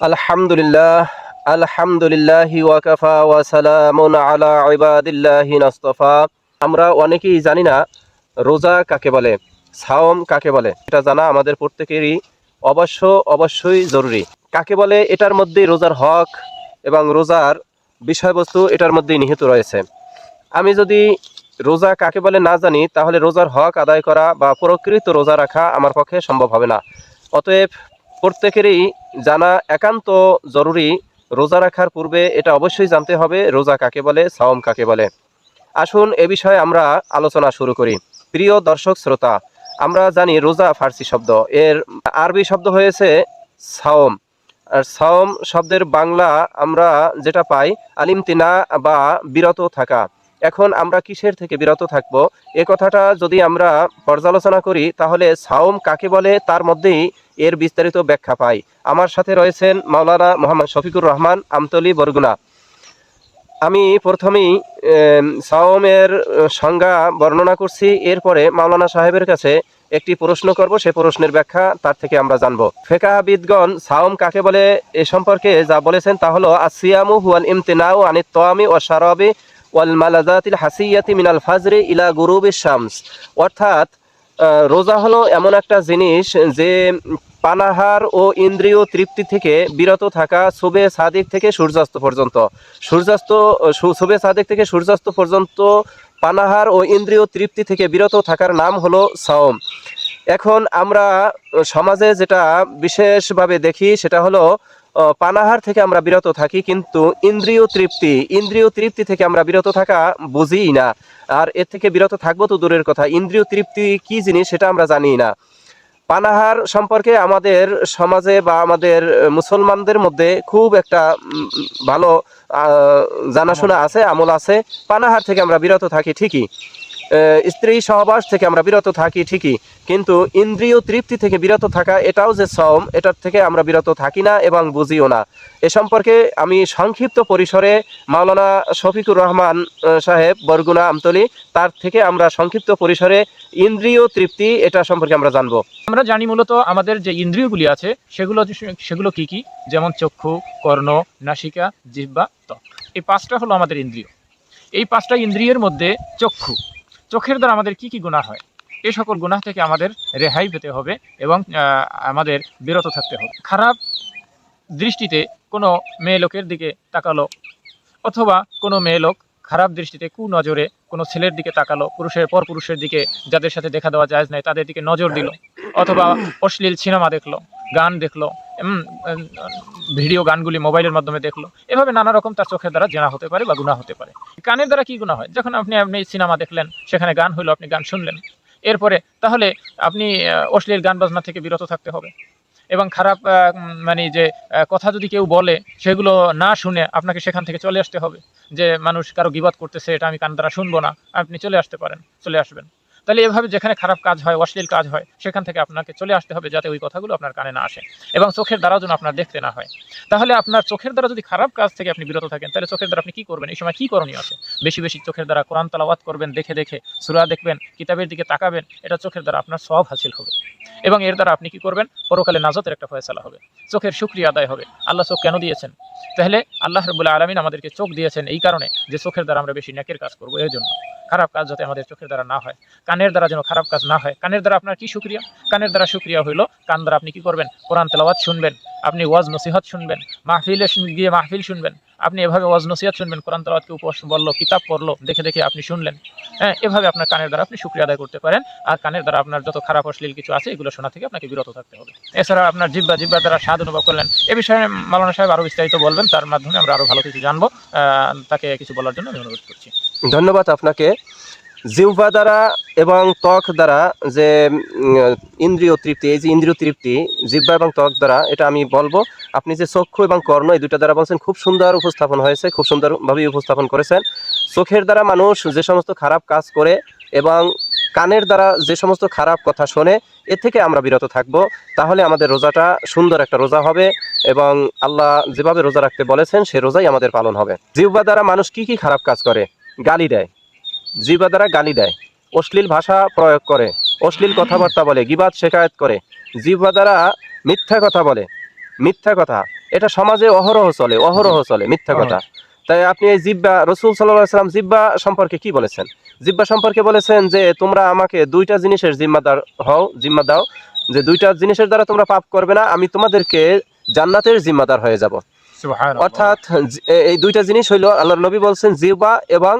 আলহামদুলিল্লাহ আলহামদুলিল্লাহ ওয়াকাফা ওয়া সালামুন আলা ইবাদিল্লাহি নাস্তাফা। আমরা অনেকেই জানি না রোজা কাকে বলে, সাওম কাকে বলে, এটা জানা আমাদের প্রত্যেকেরই অবশ্য অবশ্যই জরুরি। কাকে বলে, এটার মধ্যে রোজার হক এবং রোজার বিষয়বস্তু এটার মধ্যেই নিহিত রয়েছে। আমি যদি রোজা কাকে বলে না জানি, তাহলে রোজার হক আদায় করা বা প্রকৃত রোজা রাখা আমার পক্ষে সম্ভব হবে না। অতএব প্রত্যেকেরই জানা একান্ত জরুরি রোজা রাখার পূর্বে এটা অবশ্যই জানতে হবে, রোজা কাকে বলে, সাওম কাকে বলে। আসুন এ বিষয়ে আমরা আলোচনা শুরু করি। প্রিয় দর্শক, শ্রোতা, আমরা জানি রোজা ফার্সি শব্দ। এর আরবি শব্দ হয়েছে সাওম। আর সাওম শব্দের বাংলা আমরা যেটা পাই আলিমতিনা বা বিরত থাকা। এখন আমরা কিসের থেকে বিরত থাকব? এ কথাটা যদি আমরা পর্যালোচনা করি, তাহলে সাওম কাকে বলে, তার মধ্যেই এর বিস্তারিত ব্যাখ্যা পাই। আমার সাথে রয়েছেন মাওলানা মোহাম্মদ শফিকুর রহমান, আমতলি, বরগুনা। আমি প্রথমেই সাওমের সংজ্ঞা বর্ণনা করছি। এরপরে মাওলানা সাহেবের কাছে একটি প্রশ্ন করব, সে প্রশ্নের ব্যাখ্যা তার থেকে আমরা জানব। ফেকাবিদগণ সাওম কাকে বলে? এ সম্পর্কে যা বলেছেন তা হলো আসিয়ামু হুয়াল ইমতিনাউ আনিত তোয়ামি ও শারাবি ওয়াল মালাজাতিল হাসিয়াতি মিনাল ফাজরি ইলা গুরুবি শামস। অর্থাৎ রোজা হলো এমন একটা জিনিস যে পানাহার ও ইন্দ্রিয় তৃপ্তি থেকে বিরত থাকা সুবে সাদিক থেকে সূর্যাস্ত পর্যন্ত। সূর্যাস্ত সুবে সাদিক থেকে সূর্যাস্ত পর্যন্ত পানাহার ও ইন্দ্রিয় তৃপ্তি থেকে বিরত থাকার নাম হলো সাওম। এখন আমরা সমাজে যেটা বিশেষভাবে দেখি সেটা হলো পানাহার থেকে আমরা বিরত থাকি, কিন্তু ইন্দ্রিয় তৃপ্তি ইন্দ্রিয় তৃপ্তি থেকে আমরা বিরত থাকা বুঝিই না। আর এর থেকে বিরত থাকব তো দূরের কথা। ইন্দ্রিয় তৃপ্তি কি জিনিস সেটা আমরা জানি না। পানাহার সম্পর্কে আমাদের সমাজে বা আমাদের মুসলমানদের মধ্যে খুব একটা ভালো জানাশোনা আছে, আমল আছে। পানাহার থেকে আমরা বিরত থাকি ঠিকই। স্ত্রী সহবাস থেকে আমরা বিরত থাকি ঠিকই, কিন্তু ইন্দ্রিয় তৃপ্তি থেকে বিরত থাকা এটাও যে সম এটার থেকে আমরা বিরত থাকি না এবং বুঝিও না। এ সম্পর্কে আমি সংক্ষিপ্ত পরিসরে মাওলানা শফিকুর রহমান সাহেব, বরগুনা, আমতলি, তার থেকে আমরা সংক্ষিপ্ত পরিসরে ইন্দ্রিয় তৃপ্তি এটা সম্পর্কে আমরা জানব। আমরা জানি মূলত আমাদের যে ইন্দ্রিয়গুলি আছে, সেগুলো সেগুলো কি কি? যেমন চক্ষু, কর্ণ, নাসিকা, জিহ্বা, ত্বক। এই পাঁচটা হলো আমাদের ইন্দ্রিয়। এই পাঁচটা ইন্দ্রিয়ের মধ্যে চক্ষু। চোখের দ্বারা আমাদের কি কি গুণা হয়? এই সকল গুণা থেকে আমাদের রেহাই পেতে হবে এবং আমাদের বিরত থাকতে হবে। খারাপ দৃষ্টিতে কোনো মেয়ে লোকের দিকে তাকালো অথবা কোনো মেয়ে লোক খারাপ দৃষ্টিতে কু নজরে কোনো ছেলের দিকে তাকালো, পুরুষের পর পুরুষের দিকে যাদের সাথে দেখা দেওয়া যায় নাই, তাদের দিকে নজর দিল অথবা অশ্লীল সিনেমা দেখল, গান দেখল ভিডিও গানগুলি মোবাইলের মাধ্যমে দেখল। এভাবে নানা রকম তার চোখের দ্বারা জেনা হতে পারে বা গুণা হতে পারে। কানের দ্বারা কি গুণা হয়? যখন আপনি আপনি সিনেমা দেখলেন, সেখানে গান হইল, আপনি গান শুনলেন। এরপরে, তাহলে আপনি অশ্লীল গান বাজনা থেকে বিরত থাকতে হবে। এবং খারাপ মানে যে কথা যদি কেউ বলে, সেগুলো না শুনে আপনাকে সেখান থেকে চলে আসতে হবে। যে, মানুষ কারও গিবাদ করতেছে, এটা আমি কান দ্বারা শুনব না। আপনি চলে আসতে পারেন, চলে আসবেন। তাহলে এভাবে যেখানে খারাপ কাজ হয়, অশ্লীল কাজ হয়, সেখান থেকে আপনাকে চলে আসতে হবে যাতে ওই কথাগুলো আপনার কানে না আসে এবং চোখের দ্বারা যেন আপনার দেখতে না হয়। তাহলে আপনার চোখের দ্বারা যদি খারাপ কাজ থেকে আপনি বিরত থাকেন, তাহলে চোখের দ্বারা আপনি কি করবেন? এই সময় কি করণীয় আছে? বেশি বেশি চোখের দ্বারা কোরআন তালাওয়াত করবেন, দেখে দেখে সুরা দেখবেন, কিতাবের দিকে তাকাবেন, এটা চোখের দ্বারা আপনার সব হাসিল হবে। এবং এর দ্বারা আপনি কি করবেন? পরকালে নাজতের একটা ফয়সালা হবে। চোখের শুক্রিয়া আদায় হবে। আল্লাহ চোখ কেন দিয়েছেন? তাহলে আল্লাহ রবুল্লা আলমিন আমাদেরকে চোখ দিয়েছেন এই কারণে যে চোখের দ্বারা আমরা বেশি ন্যাকের কাজ করব, এর জন্য। খারাপ কাজ যাতে আমাদের চোখের দ্বারা না হয়। কানের দ্বারা যেন খারাপ কাজ না হয়। কানের দ্বারা আপনার কি সুক্রিয়া কানের দ্বারা সুক্রিয়া হইল, কান দ্বারা আপনি কি করবেন? কোরআন তেলাওয়াত শুনবেন। আপনি ওয়াজ নসিহত শুনবেন, মাহফিলে গিয়ে মাহফিল শুনবেন। আপনি এভাবে ওয়াজ নসিহত শুনবেন, কোরআন তেলাওয়াতকে উপস বলল, কিতাব পড়ল, দেখে দেখে আপনি শুনলেন। হ্যাঁ এভাবে আপনার কানের দ্বারা আপনি সুক্রিয়া আদায় করতে পারেন, আর কানের দ্বারা আপনার যত খারাপ অশ্লীল কিছু আছে, এগুলো শোনা থেকে আপনাকে বিরত থাকতে হবে। এছাড়া আপনার জিব্বা জিব্বা দ্বারা স্বাদ অনুভব করলেন। এ বিষয়ে মালানা সাহেব আরও বিস্তারিত বলবেন, তার মাধ্যমে আমরা আরও ভালো কিছু জানব। তাকে কিছু বলার জন্য আমি অনুরোধ করছি। ধন্যবাদ আপনাকে। জিহ্বা দ্বারা এবং ত্বক দ্বারা যে ইন্দ্রিয় তৃপ্তি, এই যে ইন্দ্রিয় তৃপ্তি, জিহ্বা এবং ত্বক দ্বারা, এটা আমি বলব। আপনি যে চক্ষু এবং কর্ণ এই দুটো দ্বারা বলছেন, খুব সুন্দর উপস্থাপন হয়েছে, খুব সুন্দরভাবে উপস্থাপন করেছেন। চোখের দ্বারা মানুষ যে সমস্ত খারাপ কাজ করে এবং কানের দ্বারা যে সমস্ত খারাপ কথা শোনে এ থেকে আমরা বিরত থাকব। তাহলে আমাদের রোজাটা সুন্দর একটা রোজা হবে এবং আল্লাহ যেভাবে রোজা রাখতে বলেছেন, সে রোজাই আমাদের পালন হবে। জিহ্বা দ্বারা মানুষ কি কি খারাপ কাজ করে? গালি দেয়। জিহ্বা দ্বারা গালি দেয়। অশ্লীল ভাষা প্রয়োগ করে অশ্লীল কথাবার্তা বলে গিবাদ শেখায়ত করে। জিহ্বা দ্বারা মিথ্যা কথা বলে। মিথ্যা কথা। এটা সমাজে অহরহ চলে অহরহ চলে মিথ্যা কথা। তাই আপনি এই জিব্বা রসুল সাল্লাম জিব্বা সম্পর্কে কি বলেছেন? জিব্বা সম্পর্কে বলেছেন যে তোমরা আমাকে দুইটা জিনিসের জিম্মাদার হও জিম্মা দাও। যে দুইটা জিনিসের দ্বারা তোমরা পাপ করবে না আমি তোমাদেরকে জান্নাতের জিম্মাদার হয়ে যাব। অর্থাৎ এই দুইটা জিনিস হইল আল্লাহর নবী বলছেন জিবা এবং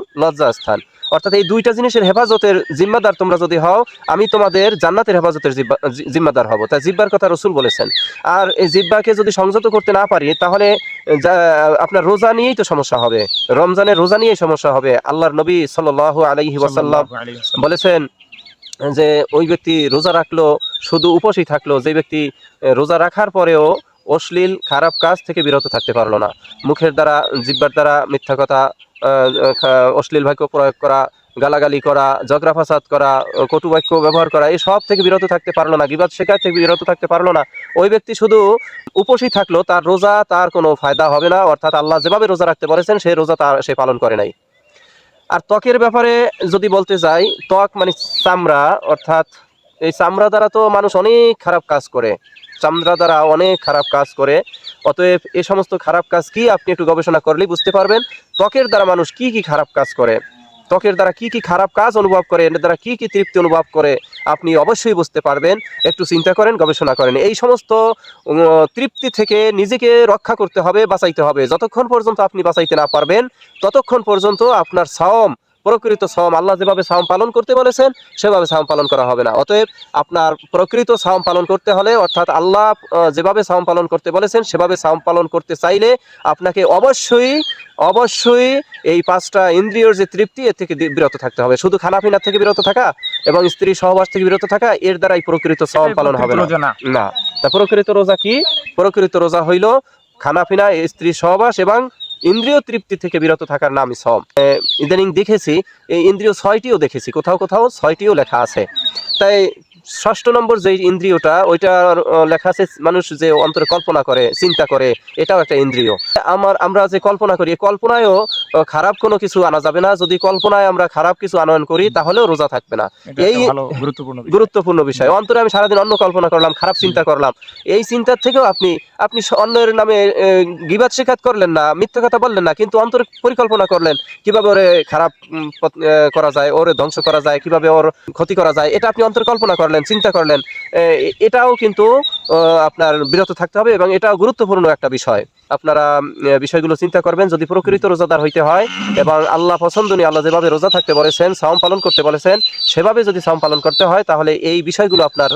অর্থাৎ এই দুইটা জিনিসের হেফাজতের জিম্মাদার তোমরা যদি হও আমি তোমাদের জান্নাতের হেফাজতের জিম্মাদার হব। তাই জিব্বার কথা রসুল বলেছেন। আর এই জিব্বাকে যদি সংযত করতে না পারি তাহলে আপনার রোজা নিয়েই তো সমস্যা হবে। রমজানের রোজা নিয়েই সমস্যা হবে। আল্লাহর নবী সাল্লাল্লাহু আলাইহি ওয়াসাল্লাম বলেছেন যে ওই ব্যক্তি রোজা রাখল শুধু উপসী থাকল। যে ব্যক্তি রোজা রাখার পরেও অশ্লীল, খারাপ কাজ থেকে বিরত থাকতে পারল না। মুখের দ্বারা, জিব্বার দ্বারা মিথ্যা কথা অশ্লীল বাক্য প্রয়োগ করা, গালাগালি করা ঝগড়া ফাসাদ করা, কটু বাক্য ব্যবহার করা, এই সব থেকে বিরত থাকতে পারল না। গিবাদ শেখার থেকে বিরত থাকতে পারল না। ওই ব্যক্তি শুধু উপসী থাকল, তার রোজা তার কোনো ফায়দা হবে না। অর্থাৎ আল্লাহ যেভাবে রোজা রাখতে বলেছেন, সেই রোজা তার, সে পালন করে নাই। আর ত্বকের ব্যাপারে যদি বলতে যাই, ত্বক মানে চামড়া, অর্থাৎ এই চামড়া দ্বারা তো মানুষ অনেক খারাপ কাজ করে। চামড়া দ্বারা অনেক খারাপ কাজ করে। অতএব এ সমস্ত খারাপ কাজ কি আপনি একটু গবেষণা করলেই বুঝতে পারবেন। ত্বকের দ্বারা মানুষ কি কি খারাপ কাজ করে? ত্বকের দ্বারা কি কি খারাপ কাজ অনুভব করে? এর দ্বারা কি কি তৃপ্তি অনুভব করে? আপনি অবশ্যই বুঝতে পারবেন। একটু চিন্তা করেন, গবেষণা করেন। এই সমস্ত তৃপ্তি থেকে নিজেকে রক্ষা করতে হবে, বাঁচাইতে হবে। যতক্ষণ পর্যন্ত আপনি বাঁচাইতে না পারবেন, ততক্ষণ পর্যন্ত আপনার সাওম প্রকৃত সাওম আল্লাহ যেভাবে সাওম পালন করতে বলেছেন সেভাবে সাওম পালন করা হবে না। অতএব আপনার প্রকৃত সাওম পালন করতে হলে অর্থাৎ আল্লাহ যেভাবে সাওম পালন করতে বলেছেন সেভাবে সাওম পালন করতে চাইলে আপনাকে অবশ্যই অবশ্যই এই পাঁচটা ইন্দ্রিয়র যে তৃপ্তি এর থেকে বিরত থাকতে হবে। শুধু খানাপিনা থেকে বিরত থাকা এবং স্ত্রী সহবাস থেকে বিরত থাকা এর দ্বারাই প্রকৃত সাওম পালন হবে না। না। না। তা প্রকৃত রোজা কি? প্রকৃত রোজা হইল খানাপিনা স্ত্রী সহবাস এবং ইন্দ্রিয় তৃপ্তি থেকে বিরত থাকার নাম সম। ইদানিং দেখেছি, এই ইন্দ্রিয় ছয়টিও দেখেছি, কোথাও কোথাও ছয়টিও লেখা আছে। তাই ষষ্ঠ নম্বর যে ইন্দ্রিয়টা ওইটা লেখা আছে মানুষ যে অন্তরে কল্পনা করে চিন্তা করে এটাও একটা ইন্দ্রিয়। আমার আমরা যে কল্পনা করি কল্পনায়ও খারাপ কোনো কিছু আনা যাবে না। যদি কল্পনায় আমরা খারাপ কিছু আনয়ন করি তাহলেও রোজা থাকবে না। এই গুরুত্বপূর্ণ বিষয়। গুরুত্বপূর্ণ বিষয়। অন্তরে আমি সারাদিন অন্য কল্পনা করলাম খারাপ চিন্তা করলাম। এই চিন্তার থেকেও আপনি আপনি অন্যের নামে গিবাদ শেখাত করলেন না মিথ্যা কথা বললেন না কিন্তু অন্তরে পরিকল্পনা করলেন কীভাবে ওরে খারাপ করা যায় ওরে ধ্বংস করা যায় কীভাবে ওর ক্ষতি করা যায় এটা আপনি অন্তর কল্পনা করলেন। চিন্তা করলেন এটাও কিন্তু আপনার বিরত থাকতে হবে এবং এটাও গুরুত্বপূর্ণ একটা বিষয়। আপনারা বিষয়গুলো চিন্তা করবেন যদি প্রকৃত রোজাদার হইতে হয় এবং আল্লাহ পছন্দনীয় আল্লাহ যেভাবে রোজা থাকতে বলেছেন সাওম পালন করতে বলেছেন সেভাবে যদি সাওম পালন করতে হয় তাহলে এই বিষয়গুলো আপনার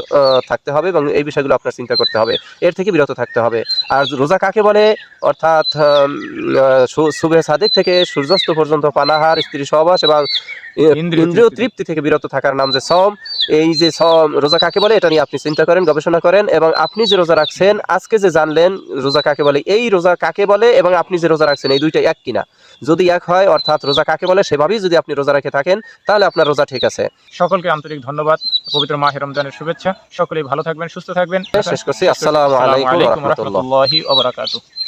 থাকতে হবে এবং এই বিষয়গুলো আপনার চিন্তা করতে হবে। এর থেকে বিরত থাকতে হবে। আর রোজা কাকে বলে? অর্থাৎ শুভে সাদেক থেকে সূর্যাস্ত পর্যন্ত পানাহার স্ত্রী সহবাস এবং ইন্দ্রিয়। তৃপ্তি। থেকে বিরত থাকার নাম যে সম এই যে সম রোজা কাকে বলে এটা নিয়ে আপনি চিন্তা করেন গবেষণা করেন এবং আপনি যে রোজা রাখছেন আজকে যে জানলেন রোজা কাকে বলে এই রোজা কাকে বলে এবং আপনি যে রোজা রাখছেন এই দুইটা এক কিনা? যদি এক হয় অর্থাৎ রোজা কাকে বলে সেভাবেই যদি আপনি রোজা রেখে থাকেন তাহলে আপনার রোজা ঠিক আছে। সকলকে আন্তরিক ধন্যবাদ। পবিত্র মাহে রমজানের শুভেচ্ছা। সকলেই ভালো থাকবেন সুস্থ থাকবেন। শেষ করছি। আসসালামু আলাইকুম আসসালামু আলাইকুম রহমতুল্লাহ ওয়া বারাকাতুহু।